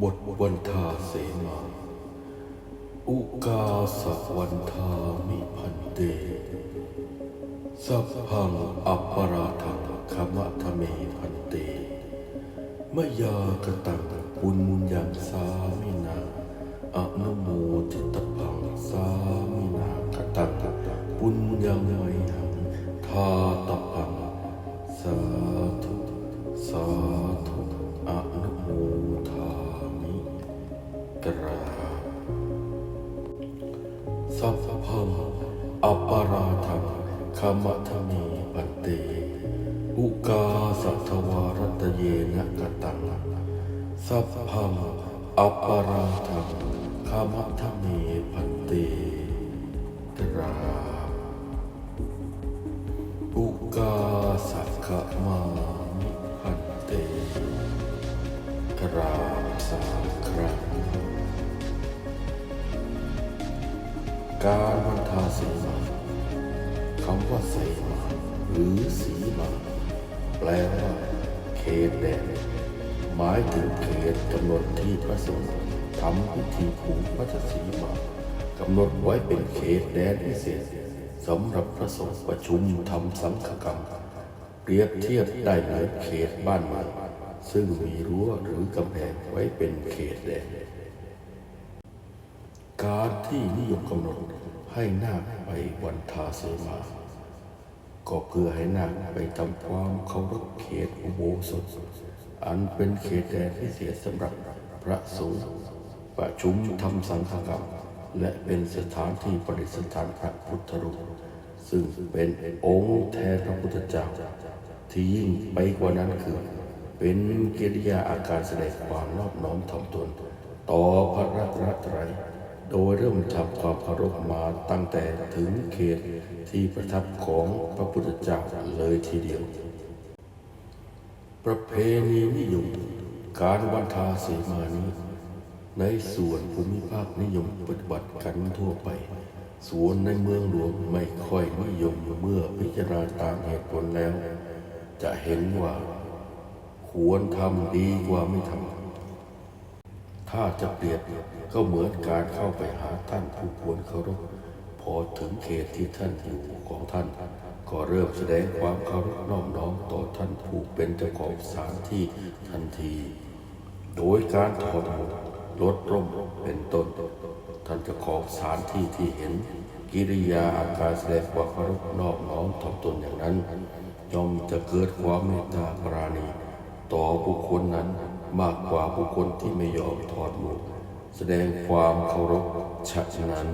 บทวันทาเสมาอุกาสวันทามิพันเต สัพพังอัปปราทังขมะทะเมพันเตมยากตังปุญญังสามินาอนุโมทิตพังสามินากตังปุญญังไมหังทาตพังสาธุสาธุ สัพพังอัปปาราทังขมะทะเมปันเตอุกาสัทวารัตเยนะกตังสัพพังอัปปาราทังขมะทะเมปันเตรา การวันทาสีมาคำว่าใสมาหรือสีมาแปลว่าเขตแดนหมายถึงเขตกำหนดที่พระสงฆ์ทำพิธีผูกพระสีมากำหนดไว้เป็นเขตแดนพิเศษสำหรับพระสงฆ์ประชุมทำสังฆกรรม เปรียบเทียบได้หมือนเขตบ้านเมืองซึ่งมีรั้วหรือกำแพงไว้เป็นเขตแดน ที่นิยมกำหนดให้นาคไปวันทาเสมา ก็เพื่อให้นาคไปทำความเคารพเขตอุโบสถ อันเป็นเขตแดนพิเศษสำหรับพระสงฆ์ประชุมทำสังฆกรรม และเป็นสถานที่ประดิษฐานพระพุทธรูปซึ่งเป็นองค์แทนพระพุทธเจ้า ที่ยิ่งไปกว่านั้นคือ เป็นกิริยาอาการแสดงความนอบน้อมถ่อมตน ต่อพระรัตนตรัย โดยเริ่มทำความเคารพมาตั้งแต่ถึงเขตที่ประทับของพระพุทธเจ้าเลยทีเดียว ประเพณีนิยมการวันทาเสมานี้ ในส่วนภูมิภาคนิยมปฏิบัติกันทั่วไป ส่วนในเมืองหลวงไม่ค่อยนิยมเมื่อพิจารณาตามเหตุผลแล้ว จะเห็นว่า ควรทำดีกว่าไม่ทำ ถ้าจะเปรียบก็เหมือนการเข้าไปหาท่านผู้ควรเคารพพอถึงเขตที่ท่านอยู่ของท่าน ก็เริ่มแสดงความเคารพน้อมน้อมต่อท่านผู้เป็นเจ้าของสถานที่ทันที โดยการถอดหมวกลดร่มเป็นต้นท่านเจ้าของสถานที่ที่เห็น กิริยาอาการแสดงความเคารพนอบน้อมถ่อมตนอย่างนั้นย่อมจะเกิดความเมตตาปราณี ต่อบุคคลนั้น มากกว่าบุคคลที่ไม่ยอมถอดหมวกแสดงความเคารพฉะนั้น